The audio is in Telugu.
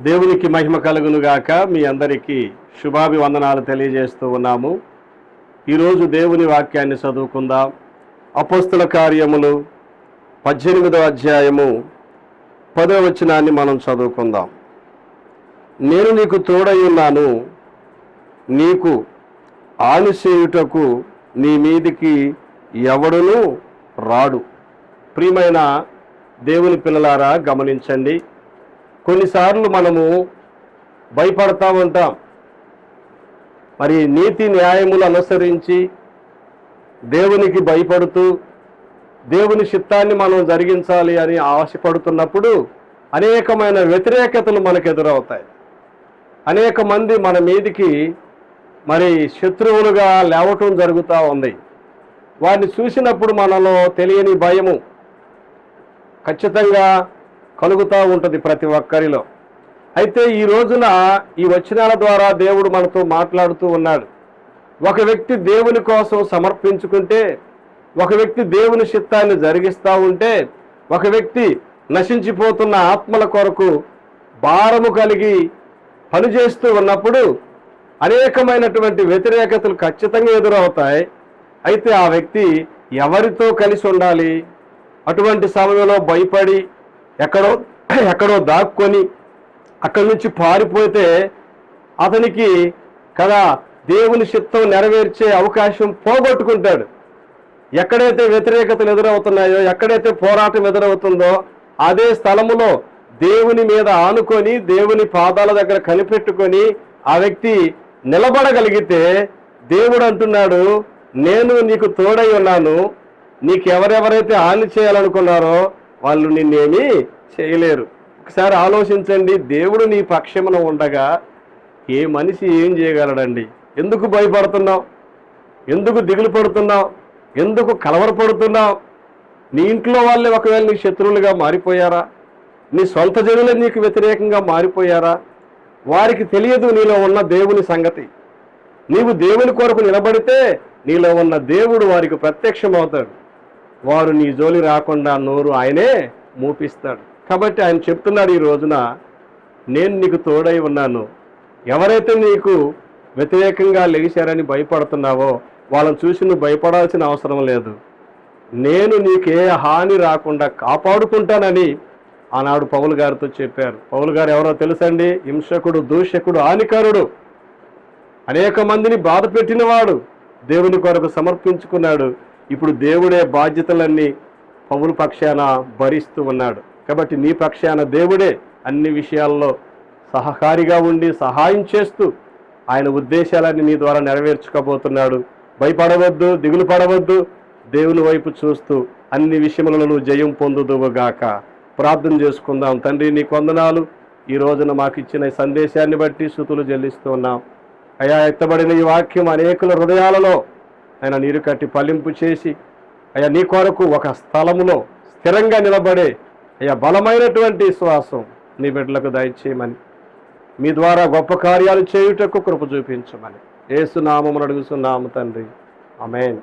దేవునికి మహిమ కలుగును గాక. మీ అందరికీ శుభాభివందనాలు తెలియజేస్తూ ఉన్నాము. ఈరోజు దేవుని వాక్యాన్ని చదువుకుందాం. అపోస్తుల కార్యములు పద్దెనిమిదవ అధ్యాయము పదవ వచనాన్ని మనం చదువుకుందాం. నేను నీకు తోడై ఉన్నాను. నీకు ఆని చేయుటకు నీ మీదికి ఎవడునూ రాడు. ప్రియమైన దేవుని పిల్లలారా గమనించండి. కొన్నిసార్లు మనము భయపడతా ఉంటాం మరి నీతి న్యాయములు అనుసరించి దేవునికి భయపడుతూ దేవుని చిత్తాన్ని మనం జరిగించాలి అని ఆశపడుతున్నప్పుడు అనేకమైన వ్యతిరేకతలు మనకు ఎదురవుతాయి. అనేక మంది మన మీదికి మరి శత్రువులుగా లేవటం జరుగుతూ ఉంది. వారిని చూసినప్పుడు మనలో తెలియని భయము. ఖచ్చితంగా కలుగుతూ ఉంటుంది ప్రతి ఒక్కరిలో. అయితే ఈ రోజున ఈ వచనాల ద్వారా దేవుడు మనతో మాట్లాడుతూ ఉన్నాడు. ఒక వ్యక్తి దేవుని కోసం సమర్పించుకుంటే ఒక వ్యక్తి దేవుని చిత్తాన్ని జరిగిస్తూ ఉంటే ఒక వ్యక్తి నశించిపోతున్న ఆత్మల కొరకు భారము కలిగి పనిచేస్తూ ఉన్నప్పుడు అనేకమైనటువంటి వ్యతిరేకతలు ఖచ్చితంగా ఎదురవుతాయి. అయితే ఆ వ్యక్తి ఎవరితో కలిసి ఉండాలి? అటువంటి సమయంలో భయపడి ఎక్కడో ఎక్కడో దాక్కొని అక్కడి నుంచి పారిపోతే అతనికి కదా దేవుని చిత్తం నెరవేర్చే అవకాశం పోగొట్టుకుంటాడు. ఎక్కడైతే వ్యతిరేకతలు ఎదురవుతున్నాయో ఎక్కడైతే పోరాటం ఎదురవుతుందో అదే స్థలములో దేవుని మీద ఆనుకొని దేవుని పాదాల దగ్గర కనిపెట్టుకొని ఆ వ్యక్తి నిలబడగలిగితే దేవుడు అంటున్నాడు నేను నీకు తోడై ఉన్నాను. నీకు ఎవరెవరైతే హాని చేయాలనుకున్నారో వాళ్ళు నిన్నేమీ చేయలేరు. ఒకసారి ఆలోచించండి దేవుడు నీ పక్షమున ఉండగా ఏ మనిషి ఏం చేయగలడండి? ఎందుకు భయపడుతున్నావు? ఎందుకు దిగులు పడుతున్నావు? ఎందుకు కలవరపడుతున్నావు? నీ ఇంట్లో వాళ్ళే ఒకవేళ నీ శత్రువులుగా మారిపోయారా? నీ సొంత జనులే నీకు వ్యతిరేకంగా మారిపోయారా? వారికి తెలియదు నీలో ఉన్న దేవుని సంగతి. నీవు దేవుని కొరకు నిలబడితే నీలో ఉన్న దేవుడు వారికి ప్రత్యక్షమవుతాడు. వారు నీ జోలి రాకుండా నోరు ఆయనే మూపిస్తాడు. కాబట్టి ఆయన చెప్తున్నాడు ఈ రోజున నేను నీకు తోడై ఉన్నాను. ఎవరైతే నీకు వ్యతిరేకంగా లెగిశారని భయపడుతున్నావో వాళ్ళని చూసి నువ్వు భయపడాల్సిన అవసరం లేదు. నేను నీకే హాని రాకుండా కాపాడుకుంటానని ఆనాడు పౌలు గారితో చెప్పారు. పౌలు గారు ఎవరో తెలుసండి? హింసకుడు దూషకుడు హానికరుడు. అనేక మందిని బాధ పెట్టినవాడు దేవుని కొరకు సమర్పించుకున్నాడు. ఇప్పుడు దేవుడే బాధ్యతలన్నీ పౌలు పక్షాన భరిస్తూ ఉన్నాడు. కాబట్టి నీ పక్షాన దేవుడే అన్ని విషయాల్లో సహకారిగా ఉండి సహాయం చేస్తూ ఆయన ఉద్దేశాలన్నీ నీ ద్వారా నెరవేర్చుకోబోతున్నాడు. భయపడవద్దు దిగులు పడవద్దు. దేవుని వైపు చూస్తూ అన్ని విషయములలో నువ్వు జయం పొందుదువుగాక ప్రార్థన చేసుకుందాం. తండ్రి నీ కొందనాలు ఈ రోజున మాకు ఇచ్చిన సందేశాన్ని బట్టి శృతులు చెల్లిస్తూ ఉన్నాం. అయా ఎత్తబడిన ఈ వాక్యం అనేకుల హృదయాలలో ఆయన నీరు కట్టి పల్లింపు చేసి అయ్యా నీ కొరకు ఒక స్థలములో స్థిరంగా నిలబడే అయ్యా బలమైనటువంటి విశ్వాసం నీ బిడ్డలకు దయచేయమని మీ ద్వారా గొప్ప కార్యాలు చేయుటకు కృప చూపించమని. ఏసునామమును అడుగుతున్నాము తండ్రి. అమేన్